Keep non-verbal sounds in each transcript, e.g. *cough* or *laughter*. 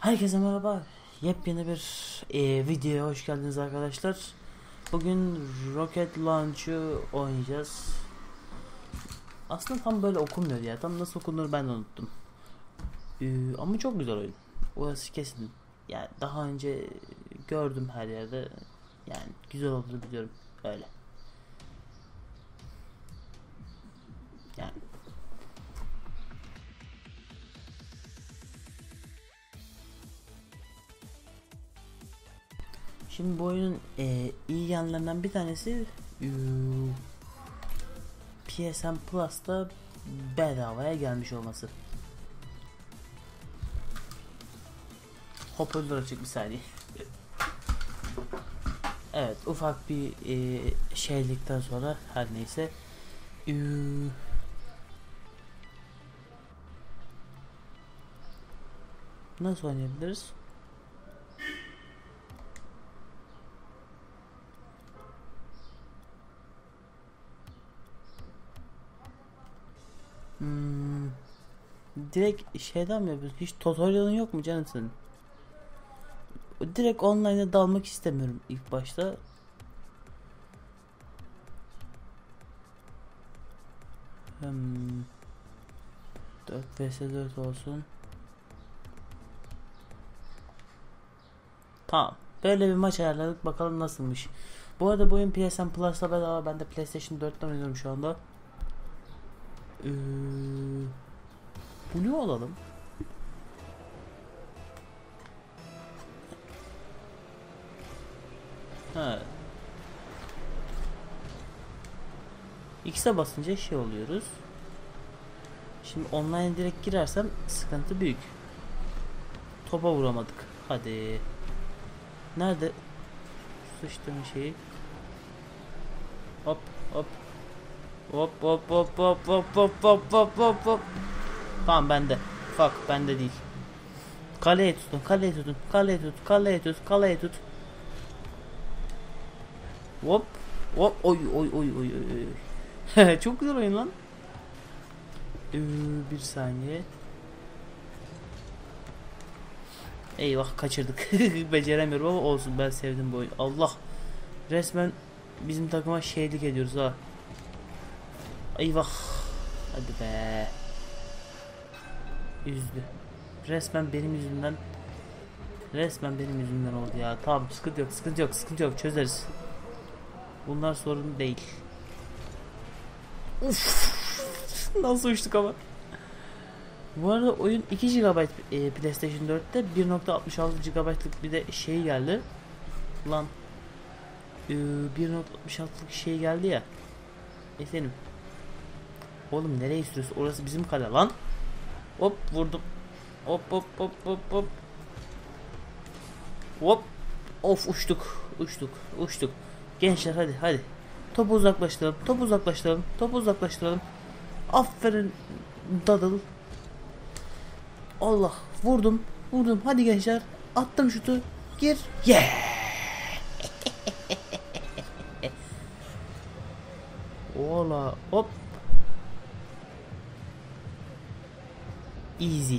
Herkese merhaba. Yepyeni bir e, videoya hoş geldiniz arkadaşlar. Bugün Rocket Launch'u oynayacağız. Aslında tam böyle okunmuyor ya. Tam nasıl okunur ben de unuttum. Ee, ama çok güzel oyun. Orası kesin. Yani daha önce gördüm her yerde. Yani güzel olduğunu biliyorum. Öyle. Şimdi bu oyunun e, iyi yanlarından bir tanesi e, PSN Plus'ta bedavaya gelmiş olması. Hoparlör açık bir saniye. Evet ufak bir e, şeylikten sonra her neyse e, nasıl oynayabiliriz? Direkt şeyden mi yapıyorsun? Hiç tutorial'ın yok mu canım senin? Direkt online'a dalmak istemiyorum ilk başta. Hmm, 4 vs 4 olsun. Tamam. Böyle bir maç ayarladık. Bakalım nasılmış. Bu arada bu oyun PSN Plus'ta bedava. Ben de PlayStation 4'ten oynuyorum şu anda. Ee, Blue alalım. Ha. X'e basınca şey oluyoruz. Şimdi online direkt girersem sıkıntı büyük. Topa vuramadık. Hadi. Nerede? Sıçtım şeyi. Hop Hop hop hop hop hop hop hop hop hop hop. Tamam bende. Fuck bende değil. Kaleye tutun, kaleye tutun, kaleye tut, kaleye tut, kaleye tut. Hop. Hop oy oy oy oy oy. *laughs* Çok güzel oyun lan. Ee, bir saniye. Eyvah kaçırdık. *laughs* Beceremiyorum ama olsun ben sevdim bu oyunu. Allah. Resmen bizim takıma şeylik ediyoruz ha. Eyvah. Hadi be. Üzdü. Resmen benim yüzümden resmen benim yüzümden oldu ya. Tamam sıkıntı yok sıkıntı yok sıkıntı yok çözeriz. Bunlar sorun değil. Uf. Nasıl uçtuk ama. Bu arada oyun 2 GB e, PlayStation 4'te 1.66 GB'lık bir de şey geldi. Lan e, 1.66'lık şey geldi ya. Efendim Oğlum nereye istiyorsun? Orası bizim kale lan. Hop vurdum. Hop hop hop hop hop. Hop. Of uçtuk. Uçtuk. Uçtuk. Gençler hadi hadi. Topu uzaklaştıralım. Topu uzaklaştıralım. Topu uzaklaştıralım. Aferin dadıl. Allah vurdum. Vurdum. Hadi gençler. Attım şutu. Gir. Yeah. *laughs* Ola hop Easy.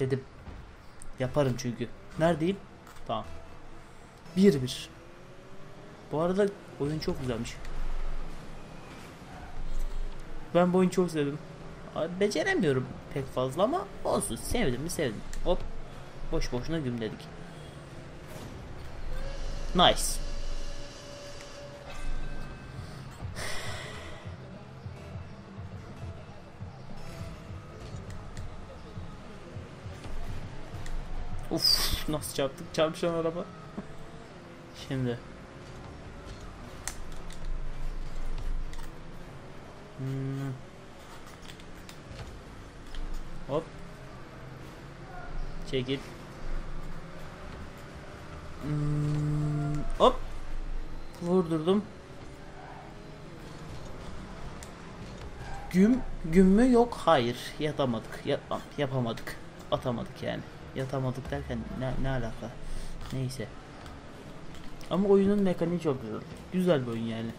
Dedim. Yaparım çünkü. Neredeyim? Tamam. 1-1. Bu arada oyun çok güzelmiş. Ben bu oyunu çok sevdim. Beceremiyorum pek fazla ama olsun. Sevdim mi sevdim. Hop. Boş boşuna gümledik. Nice. Uf nasıl çarptık çarpışan araba. Şimdi. Hmm. Hop. Çekil. Hmm. Hop. Vurdurdum. Güm, güm mü yok? Hayır. Yatamadık. Yapmam. Yapamadık. Atamadık yani. Yatamadık derken ne, ne alaka? Neyse. Ama oyunun mekaniği çok güzel. Güzel bir oyun yani.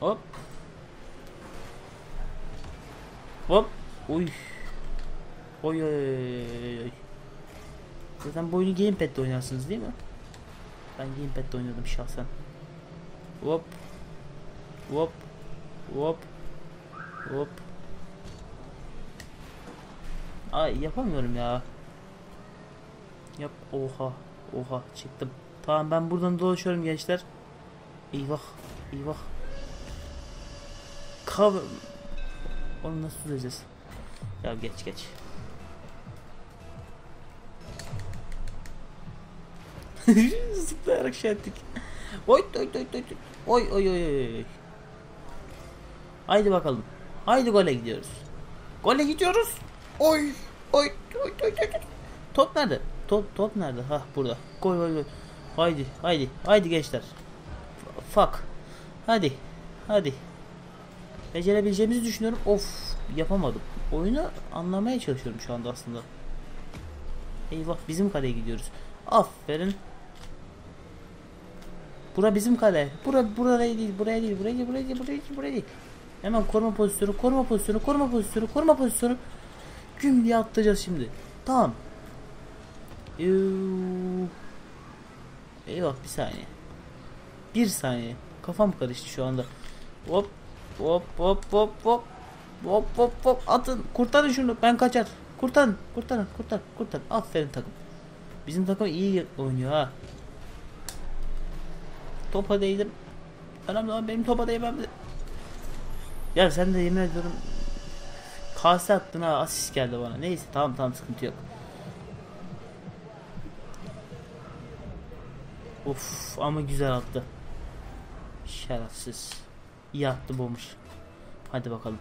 Hop. Hop. Uy. Oy oy oy. Zaten bu oyunu gamepad'de oynarsınız değil mi? Ben gamepad'de oynadım şahsen. Hop. Hop. Hop. Hop. Ay yapamıyorum ya. Yap. Oha. Oha çıktım. Tamam ben buradan dolaşıyorum gençler. Eyvah. Eyvah. Kav... Onu nasıl düzeceğiz? Ya geç geç. *laughs* Zıplayarak şey ettik. Oy oy oy oy oy oy oy oy. Haydi bakalım. Haydi gole gidiyoruz. Gole gidiyoruz. Oy oy oy oy oy. Top nerede? Top top nerede? Ha burada. Gol gol gol. Haydi haydi haydi gençler. F- Fuck. Hadi. Hadi. Becerebileceğimizi düşünüyorum. Of yapamadım. Oyunu anlamaya çalışıyorum şu anda aslında. Eyvah bizim kaleye gidiyoruz. Aferin. Bura bizim kale. Bura buraya değil, buraya değil, buraya değil, buraya değil, buraya değil, buraya değil. Hemen koruma pozisyonu, koruma pozisyonu, koruma pozisyonu, koruma pozisyonu. Güm diye atlayacağız şimdi. Tamam. Yuuu. Eyvah bir saniye. Bir saniye. Kafam karıştı şu anda. Hop hop hop hop hop. Hop hop hop atın kurtarın şunu ben kaçar. Kurtarın kurtarın kurtar kurtar. Aferin takım. Bizim takım iyi oynuyor ha. Topa değdim. Önemli olan benim topa değmem. Ya sen de yemin ediyorum kase attın ha asist geldi bana. Neyse tamam tamam sıkıntı yok. Of ama güzel attı. Şerefsiz. İyi attı bomber. Hadi bakalım.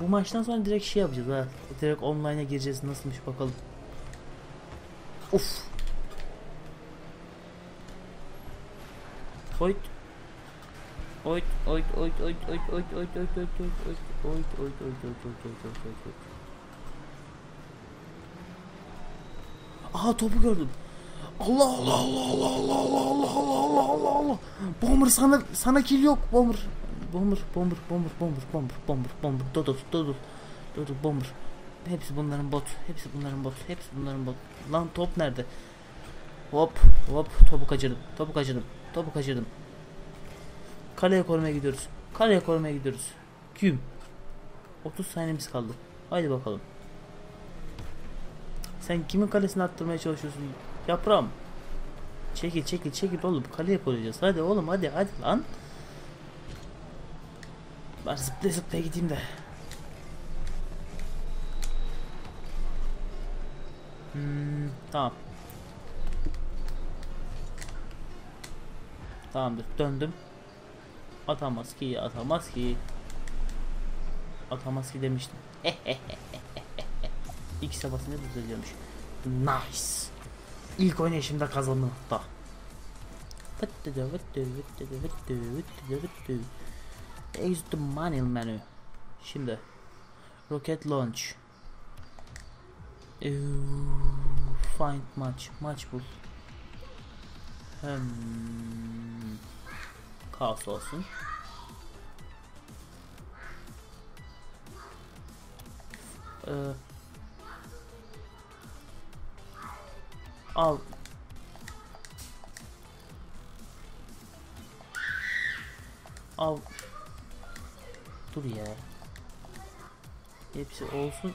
Bu maçtan sonra direkt şey yapacağız ha. Direkt online'a gireceğiz nasılmış bakalım. Uf. Oyt. Oyt oyt oyt oyt oyt oyt oyt oyt oyt oyt oyt oyt oyt oyt oyt oyt oyt oyt oyt oyt Aha topu gördüm. Allah Allah Allah Allah Allah Allah Allah Allah Allah Allah Bomber sana sana kill yok Bomber Bomber Bomber Bomber Bomber Bomber Bomber Bomber Dodo Dodo Dodo Bomber Hepsi bunların bot Hepsi bunların bot Hepsi bunların bot Lan top nerede Hop hop topu kaçırdım Topu kaçırdım Topu kaçırdım Kaleye korumaya gidiyoruz. Kaleye korumaya gidiyoruz. Küm. 30 saniyemiz kaldı. Haydi bakalım. Sen kimin kalesini attırmaya çalışıyorsun? Yaprağım. Çekil çekil çekil oğlum. Kaleye koyacağız. Hadi oğlum hadi hadi lan. Ben zıplaya zıplaya gideyim de. Hmm, tamam. Tamamdır döndüm Atamaz ki atamaz ki Atamaz ki demiştim *laughs* İkisi basınca düzeliyormuş Nice İlk oynayışımda kazandım hatta. Exit the manual menü. Şimdi rocket launch. Find match. Maç bul. Hmm. Kaos olsun. Ee, al. Al. Dur ya. Hepsi olsun.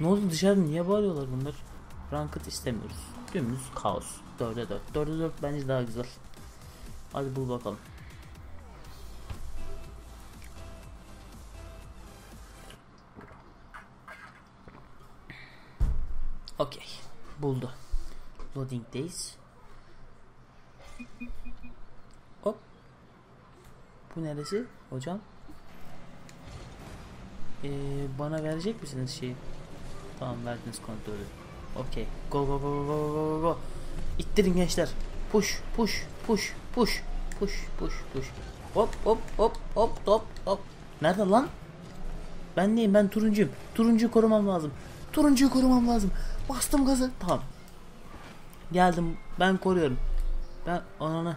Ne oldu dışarıda niye bağırıyorlar bunlar? Ranked istemiyoruz. Dümdüz kaos. 4'e 4. 4'e 4 bence daha güzel. Hadi bul bakalım. Buldu. Loading'deyiz. Hop. Bu neresi hocam? Ee, bana verecek misiniz şeyi? Tamam verdiniz kontrolü. Okey. Go go go go go go go. İttirin gençler. Push push push push push push push. Hop hop hop hop hop hop. Nerede lan? Ben neyim? Ben turuncuyum. Turuncuyu korumam lazım. Turuncuyu korumam lazım. Bastım gazı. Tamam. Geldim. Ben koruyorum. Ben ananı.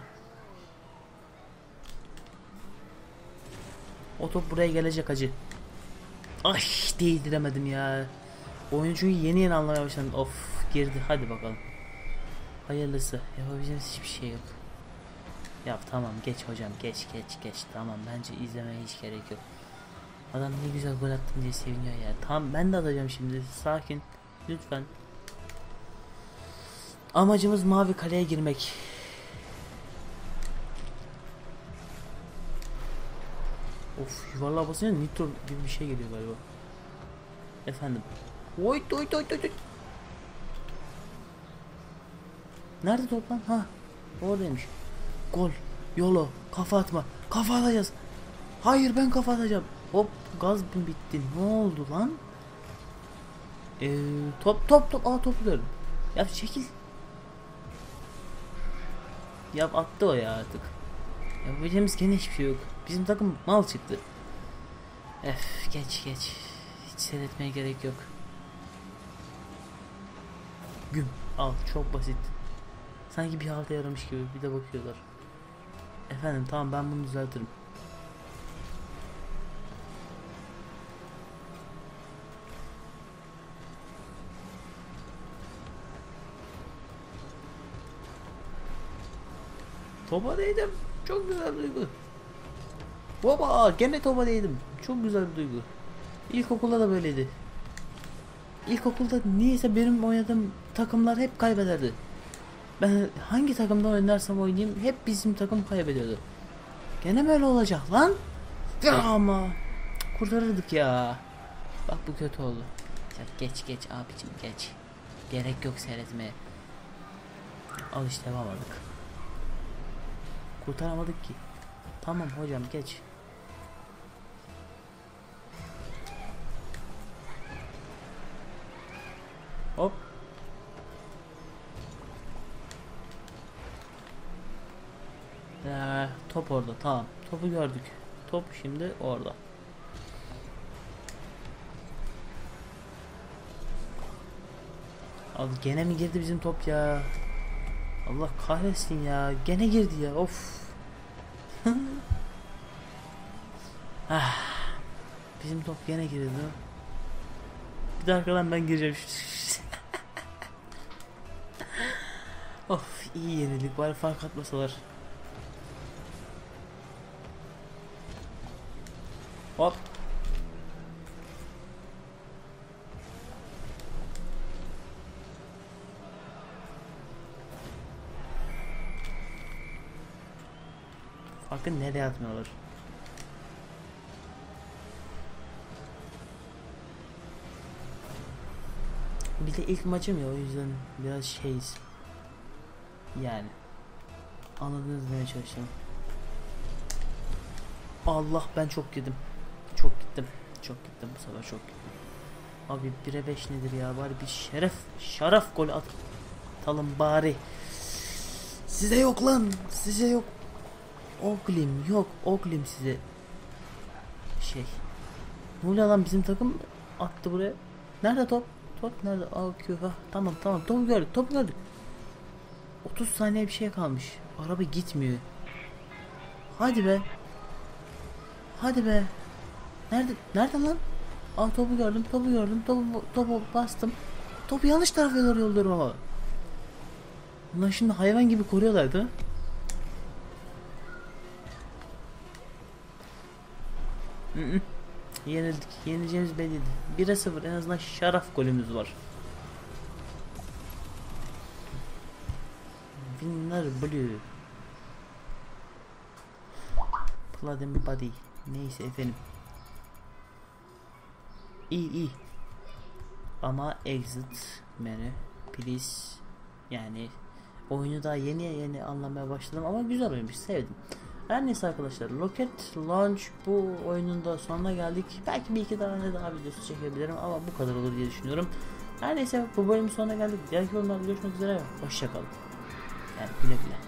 O top buraya gelecek acı. Ay değdiremedim ya. Oyunu çünkü yeni yeni anlamaya başladım. Of girdi hadi bakalım. Hayırlısı. Yapabileceğimiz hiçbir şey yok. Ya tamam geç hocam geç geç geç tamam bence izlemeye hiç gerek yok. Adam ne güzel gol attın diye seviniyor ya. Tamam ben de atacağım şimdi sakin lütfen. Amacımız mavi kaleye girmek. Of yuvarlığa basınca nitro gibi bir şey geliyor galiba. Efendim. Oy oy oy oy. Nerede top lan? Ha. Oradaymış. Gol. Yolo. Kafa atma. Kafa atacağız. Hayır ben kafa atacağım. Hop gaz bitti? Ne oldu lan? Ee, top top top. Aa topu gördüm. Ya çekil. Ya attı o ya artık. Yapabileceğimiz gene hiçbir şey yok. Bizim takım mal çıktı. Ef geç geç. Hiç seyretmeye gerek yok. Güm al çok basit. Sanki bir halde yaramış gibi bir de bakıyorlar. Efendim tamam ben bunu düzeltirim. Topa değdim. Çok güzel duygu. Baba gene topa değdim. Çok güzel bir duygu. İlkokulda da böyleydi. İlkokulda niyeyse benim oynadığım takımlar hep kaybederdi. Ben hangi takımda oynarsam oynayayım hep bizim takım kaybediyordu. Gene böyle olacak lan. Ama kurtarırdık ya. Bak bu kötü oldu. Ya geç geç abicim geç. Gerek yok seyretmeye. Al işte yapamadık. Kurtaramadık ki. Tamam hocam geç. Hop. Ee, top orada tamam. Topu gördük. Top şimdi orada. Abi gene mi girdi bizim top ya? Allah kahretsin ya. Gene girdi ya. Of. *laughs* ah. Bizim top gene girdi. Bir de arkadan ben gireceğim. *laughs* of iyi yenildik. Bari fark atmasalar. Hop. Farkı nereye atmıyorlar? Bir de ilk maçım ya o yüzden biraz şeyiz. Yani. Anladınız demeye çalışıyorum. Allah ben çok girdim. Çok gittim. Çok gittim bu sefer çok gittim. Abi 1'e 5 nedir ya bari bir şeref şaraf gol at atalım bari. Size yok lan size yok. Oglim yok Oglim size. Şey. Ne lan bizim takım attı buraya. Nerede top? Top nerede? Aa Q. Ha, tamam tamam topu gördük topu gördük. 30 saniye bir şey kalmış. Araba gitmiyor. Hadi be. Hadi be. Nerede? Nerede lan? Aa topu gördüm, topu gördüm, topu topu bastım. Topu yanlış tarafa doğru yolluyorum ama. Ulan şimdi hayvan gibi koruyorlardı. Yenildik. Yeneceğimiz belliydi. 1'e 0 en azından şaraf golümüz var. Winner Blue. And Body. Neyse efendim. İyi iyi. Ama exit menü please yani oyunu daha yeni yeni anlamaya başladım ama güzel oyunmuş sevdim. Her neyse arkadaşlar Rocket Launch bu oyunun da sonuna geldik. Belki bir iki tane daha videosu çekebilirim ama bu kadar olur diye düşünüyorum. Her neyse bu bölümün sonuna geldik. Diğer yorumlarda görüşmek üzere. Hoşçakalın. Yani güle güle.